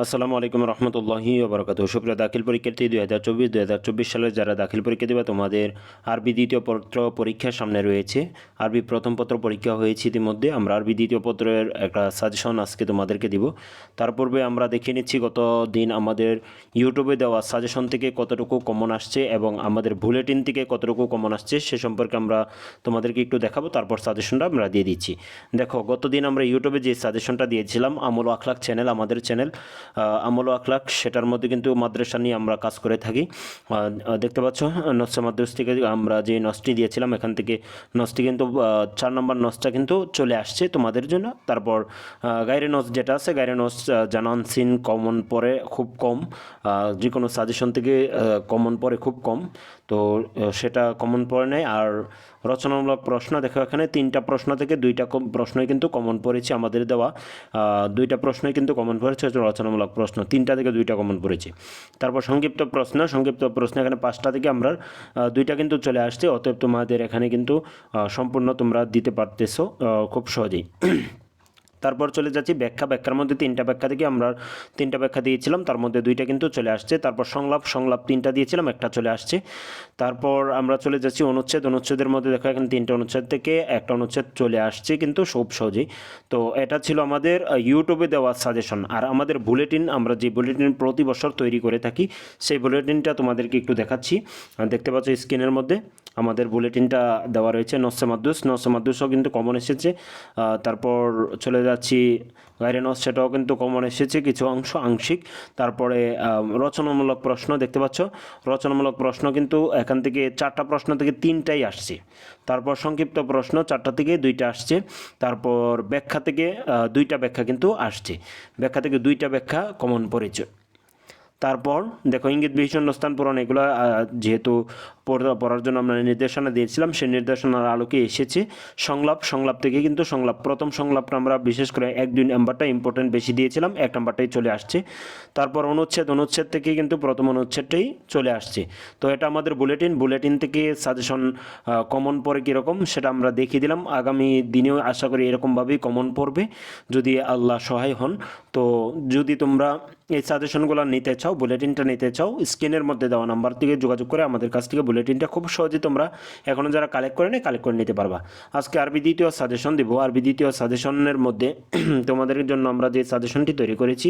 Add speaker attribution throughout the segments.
Speaker 1: আসসালামু আলাইকুম রহমতুল্লাহি ওবরাকাত সুপ্রিয় দাখিল পরীক্ষার্থী, দুই হাজার চব্বিশ, দুই হাজার চব্বিশ সালের যারা দাখিল পরীক্ষা দেবে, তোমাদের আরবি দ্বিতীয় পত্র পরীক্ষার সামনে রয়েছে। আরবি প্রথম পত্র পরীক্ষা হয়েছে ইতিমধ্যে। আমরা আরবি দ্বিতীয় পত্রের একটা সাজেশন আজকে তোমাদেরকে দিব। তার পূর্বে আমরা দেখে নিচ্ছি গত দিন আমাদের ইউটিউবে দেওয়া সাজেশন থেকে কতটুকু কমন আসছে এবং আমাদের বুলেটিন থেকে কতটুকু কমন আসছে, সে সম্পর্কে আমরা তোমাদেরকে একটু দেখাবো। তারপর সাজেশনটা আমরা দিয়ে দিচ্ছি। দেখো গত দিন আমরা ইউটিউবে যে সাজেশনটা দিয়েছিলাম, আমল আখলাক চ্যানেল আমাদের চ্যানেল আমল আখলাক, সেটার মধ্যে কিন্তু মাদ্রাসা নিয়ে আমরা কাজ করে থাকি। দেখতে পাচ্ছ নসা মাদ্রাস থেকে আমরা যে নসটি দিয়েছিলাম, এখান থেকে নসটি কিন্তু চার নম্বর নসটা কিন্তু চলে আসছে তোমাদের জন্য। তারপর গাইরে নস যেটা আছে, গাইরে নস জানান সিন কমন পরে খুব কম যে কোনো সাজেশন থেকে কমন পরে খুব কম। তো সেটা কমন পড়ে নেয়। আর রচনামূলক প্রশ্ন দেখো, এখানে তিনটা প্রশ্ন থেকে দুইটা প্রশ্নই কিন্তু কমন পড়েছে আমাদের দেওয়া। দুইটা প্রশ্নই কিন্তু কমন পড়েছে রচনামূলক প্রশ্ন। তিনটা থেকে দুইটা কমন পড়েছে। তারপর সংক্ষিপ্ত প্রশ্ন সংক্ষিপ্ত প্রশ্ন, এখানে পাঁচটা থেকে আমরা দুইটা কিন্তু চলে আসছে। অতএব তোমাদের এখানে কিন্তু সম্পূর্ণ তোমরা দিতে পারতেছো খুব সহজেই। তারপর চলে যাচ্ছি ব্যাখ্যা। ব্যাখ্যার মধ্যে তিনটা ব্যাখ্যা থেকে আমরা তিনটা ব্যাখ্যা দিয়েছিলাম। তার মধ্যে দুইটা কিন্তু চলে আসছে। তারপর সংলাপ সংলাপ তিনটা দিয়েছিলাম, একটা চলে আসছে। তারপর আমরা চলে যাচ্ছি অনুচ্ছেদ। অনুচ্ছেদের মধ্যে দেখো, এখানে তিনটা অনুচ্ছেদ থেকে একটা অনুচ্ছেদ চলে আসছে কিন্তু সব সহজেই। তো এটা ছিল আমাদের ইউটিউবে দেওয়া সাজেশন আর আমাদের বুলেটিন আমরা যে বুলেটিন প্রতি বছর তৈরি করে থাকি, সেই বুলেটিনটা তোমাদেরকে একটু দেখাচ্ছি। দেখতে পাচ্ছ স্ক্রিনের মধ্যে আমাদের বুলেটিনটা দেওয়া রয়েছে। নসে মাদ্দুস নসে মাদ্দুসও কিন্তু কমন এসেছে। তারপর চলে যাচ্ছি গাইরেনস সেটাও কিন্তু কমন এসেছে, কিছু অংশ আংশিক। তারপরে রচনামূলক প্রশ্ন দেখতে পাচ্ছ। রচনামূলক প্রশ্ন কিন্তু এখান থেকে চারটা প্রশ্ন থেকে তিনটাই আসছে। তারপর সংক্ষিপ্ত প্রশ্ন, চারটা থেকে দুইটা আসছে। তারপর ব্যাখ্যা থেকে দুইটা ব্যাখ্যা কিন্তু আসছে। ব্যাখ্যা থেকে দুইটা ব্যাখ্যা কমন পড়েছে। তারপর দেখো, ইঙ্গিত ভীষণ স্থান পূরণ, এগুলো যেহেতু পড়া- পড়ার জন্য আমরা নির্দেশনা দিয়েছিলাম, সেই নির্দেশনার আলোকে এসেছে। সংলাপ সংলাপ থেকে কিন্তু সংলাপ, প্রথম সংলাপটা আমরা বিশেষ করে এক, দুই নাম্বারটা ইম্পর্টেন্ট বেশি দিয়েছিলাম, এক নাম্বারটাই চলে আসছে। তারপর অনুচ্ছেদ অনুচ্ছেদ থেকে কিন্তু প্রথম অনুচ্ছেদটাই চলে আসছে। তো এটা আমাদের বুলেটিন বুলেটিন থেকে সাজেশন কমন পড়ে কীরকম সেটা আমরা দেখিয়ে দিলাম। আগামী দিনেও আশা করি এরকমভাবেই কমন পড়বে, যদি আল্লাহ সহায় হন। তো যদি তোমরা এই সাজেশনগুলো নিতে চাও বুলেটিনটা নিতে চাও, স্ক্রিনের মধ্যে দেওয়া নাম্বার থেকে যোগাযোগ করে আমাদের কাছ থেকে বুলেটিনটা খুব সহজে তোমরা এখনও যারা কালেক্ট করে নেই কালেক্ট করে নিতে পারবা। আজকে আরবি দ্বিতীয় সাজেশন দেবো। আরবি দ্বিতীয় সাজেশনের মধ্যে তোমাদের জন্য আমরা যে সাজেশনটি তৈরি করেছি,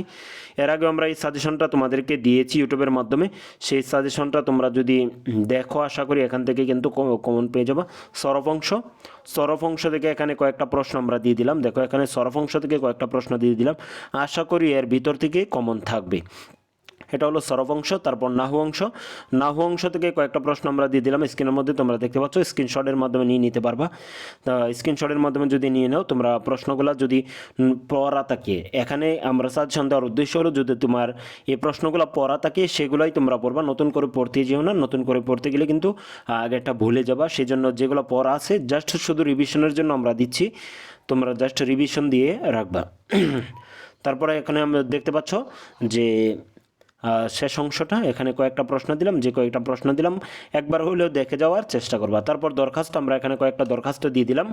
Speaker 1: এর আগে আমরা এই সাজেশনটা তোমাদেরকে দিয়েছি ইউটিউবের মাধ্যমে। সেই সাজেশনটা তোমরা যদি দেখো, আশা করি এখান থেকে কিন্তু কমন পেয়ে যাবা। সরফ অংশ। সরফ অংশ থেকে এখানে কয়েকটা প্রশ্ন আমরা দিয়ে দিলাম। দেখো এখানে সরফ অংশ থেকে কয়েকটা প্রশ্ন দিয়ে দিলাম। আশা করি এর ভিতর থেকে কমন থাকবে। এটা হলো সরব অংশ, তারপর নাহু অংশ। নাহু অংশ থেকে কয়েকটা প্রশ্ন আমরা দিয়ে দিলাম। স্ক্রিনের মধ্যে তোমরা দেখতে পাচ্ছ, স্ক্রিনশটের মাধ্যমে নিয়ে নিতে পারবা। তা স্ক্রিনশটের মাধ্যমে যদি নিয়ে নাও, তোমরা প্রশ্নগুলো যদি পড়া থাকে, এখানে আমরা সাজেশন দেওয়ার উদ্দেশ্য হলো যদি তোমার এই প্রশ্নগুলো পড়া থাকে, সেগুলোই তোমরা পড়বা। নতুন করে পড়তে যেও না, নতুন করে পড়তে গেলে কিন্তু আগেরটা ভুলে যাবা। সেই জন্য যেগুলো পড়া আছে জাস্ট শুধু রিভিশনের জন্য আমরা দিচ্ছি। তোমরা জাস্ট রিভিশন দিয়ে রাখবা। তারপরে এখানে আমরা দেখতে পাচ্ছ যে শেষ অংশটা, এখানে কয়েকটা প্রশ্ন দিলাম, যে কয়েকটা প্রশ্ন দিলাম, একবার হলেও দেখে যাওয়ার চেষ্টা করবা। তারপর দরখাস্ত আমরা এখানে কয়েকটা দরখাস্ত দিয়ে দিলাম।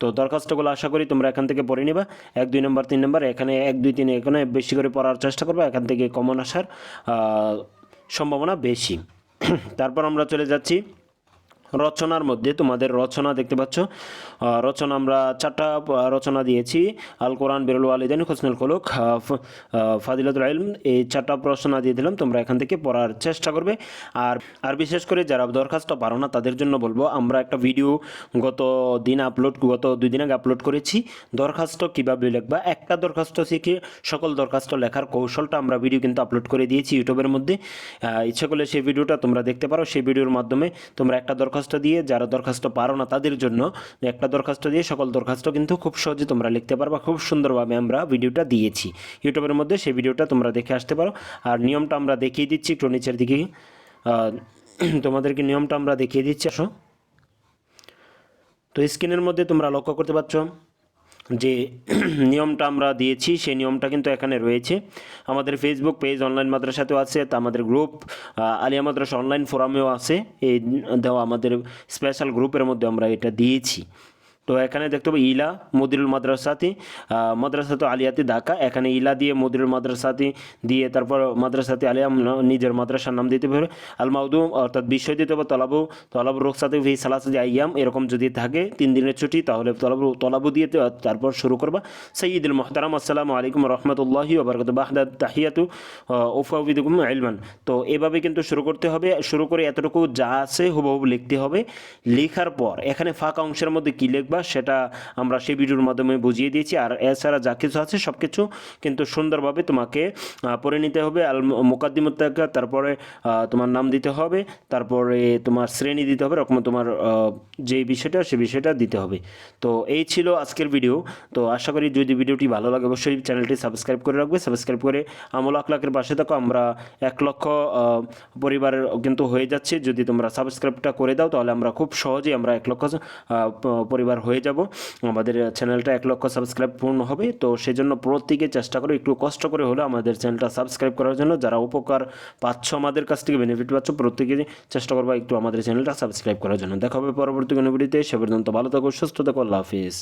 Speaker 1: তো দরখাস্তগুলো আশা করি তোমরা এখান থেকে পড়ে নিবা। এক, দুই নম্বর, তিন নম্বর, এখানে এক, দুই, তিন, এখানে বেশি করে পড়ার চেষ্টা করবা। এখান থেকে কমন আসার সম্ভাবনা বেশি। তারপর আমরা চলে যাচ্ছি রচনার মধ্যে তোমাদের রচনা দেখতে পাচ্ছ। রচনা আমরা চারটা রচনা দিয়েছি। আল কোরআন, বেরুল আলিদান হোসনুল খোলক। ফাদিলাতুল ইলম, এই চারটা রচনা দিয়ে দিলাম, তোমরা এখান থেকে পড়ার চেষ্টা করবে। আর আর বিশেষ করে যারা দরখাস্ত পারো না, তাদের জন্য বলব, আমরা একটা ভিডিও গত দিন আপলোড, গত দুই দিন আগে আপলোড করেছি। দরখাস্ত কীভাবে লিখবা? একটা দরখাস্ত শিখে সকল দরখাস্ত লেখার কৌশলটা আমরা ভিডিও কিন্তু আপলোড করে দিয়েছি ইউটিউবের মধ্যে। ইচ্ছা করলে সেই ভিডিওটা তোমরা দেখতে পারো। সেই ভিডিওর মাধ্যমে তোমরা একটা দরখাস্ত দিয়ে, যারা দরখাস্ত পারো না তাদের জন্য একটা দরখাস্ত দিয়ে সকল দরখাস্ত কিন্তু খুব সহজে তোমরা লিখতে পারবা, খুব সুন্দরভাবে আমরা ভিডিওটা দিয়েছি। ইউটিউবের মধ্যে সেই ভিডিওটা তোমরা দেখে আসতে পারো। আর নিয়মটা আমরা দেখিয়ে দিচ্ছি, একটু নিচের দিকে তোমাদেরকে নিয়মটা আমরা দেখিয়ে দিচ্ছি, আসো। তো স্ক্রিনের মধ্যে তোমরা লক্ষ্য করতে পারছ যে নিয়মটা আমরা দিয়েছি, সেই নিয়মটা কিন্তু এখানে রয়েছে। আমাদের ফেসবুক পেজ অনলাইন মাদ্রাসাতেও আছে, তা আমাদের গ্রুপ আলিয়া মাদ্রাসা অনলাইন ফোরামেও আছে। এই দেওয়া আমাদের স্পেশাল গ্রুপের মধ্যে আমরা এটা দিয়েছি। তো এখানে দেখতে হবে ইলা মদিরুল মাদ্রাসাতি মাদ্রাসাতু আলিয়াতি ঢাকা। এখানে ইলা দিয়ে মদিরুল মাদ্রাসাতি দিয়ে তারপর মাদ্রাসাতি আলিয়া নিজের মাদ্রাসার নাম দিতে হবে আল মাউদুম অর্থাৎ বিষয় দিতে হবে তলাবু। তলাবু রোকসাতে ভি সালাসাদি আইয়াম, এরকম যদি থাকে তিন দিনের ছুটি, তাহলে তলাবু তলাবু দিয়ে তারপর শুরু করবা। সঈদুল মোহতারাম, আসসালামু আলাইকুম রহমতুল্লাহি ওবরকত বাহদাদ তাহিয়াতু ওফাউদ্দুকুম আইলমান তো এভাবে কিন্তু শুরু করতে হবে। শুরু করে এতটুকু যা আছে হুবহু লিখতে হবে। লেখার পর এখানে ফাঁকা অংশের মধ্যে কী লিখবা? সেটা আমরা সেই ভিডিওর মাধ্যমে বুঝিয়ে দিয়েছি। আর এছাড়া যা কিছু আছে সব কিছু কিন্তু সুন্দরভাবে তোমাকে পড়ে নিতে হবে। আল মোকাদ্দিমুত্তাকা তারপরে তোমার নাম দিতে হবে। তারপরে তোমার শ্রেণি দিতে হবে। রকম তোমার যে বিষয়টা সে বিষয়টা দিতে হবে। তো এই ছিল আজকের ভিডিও। তো আশা করি যদি ভিডিওটি ভালো লাগে অবশ্যই চ্যানেলটি সাবস্ক্রাইব করে রাখবে। সাবস্ক্রাইব করে আমল আখলাকের পাশে থাকো। আমরা এক লক্ষ আহ, পরিবারের কিন্তু হয়ে যাচ্ছে। যদি তোমরা সাবস্ক্রাইবটা করে দাও তাহলে আমরা খুব সহজেই আমরা এক লক্ষ পরিবার হয়ে যাব। আমাদের চ্যানেলটা এক লক্ষ সাবস্ক্রাইব পূর্ণ হবে। তো সেজন্য প্রত্যেকে চেষ্টা করো, একটু কষ্ট করে হলেও আমাদের চ্যানেলটা সাবস্ক্রাইব করার জন্য। যারা উপকার পাচ্ছ আমাদের কাছ থেকে বেনিফিট পাচ্ছ, প্রত্যেকে চেষ্টা করব একটু আমাদের চ্যানেলটা সাবস্ক্রাইব করার জন্য। দেখা হবে পরবর্তী কোনো ভিডিওতে সে পর্যন্ত ভালো থাকো, সুস্থ থাকো, আল্লাহ হাফিজ।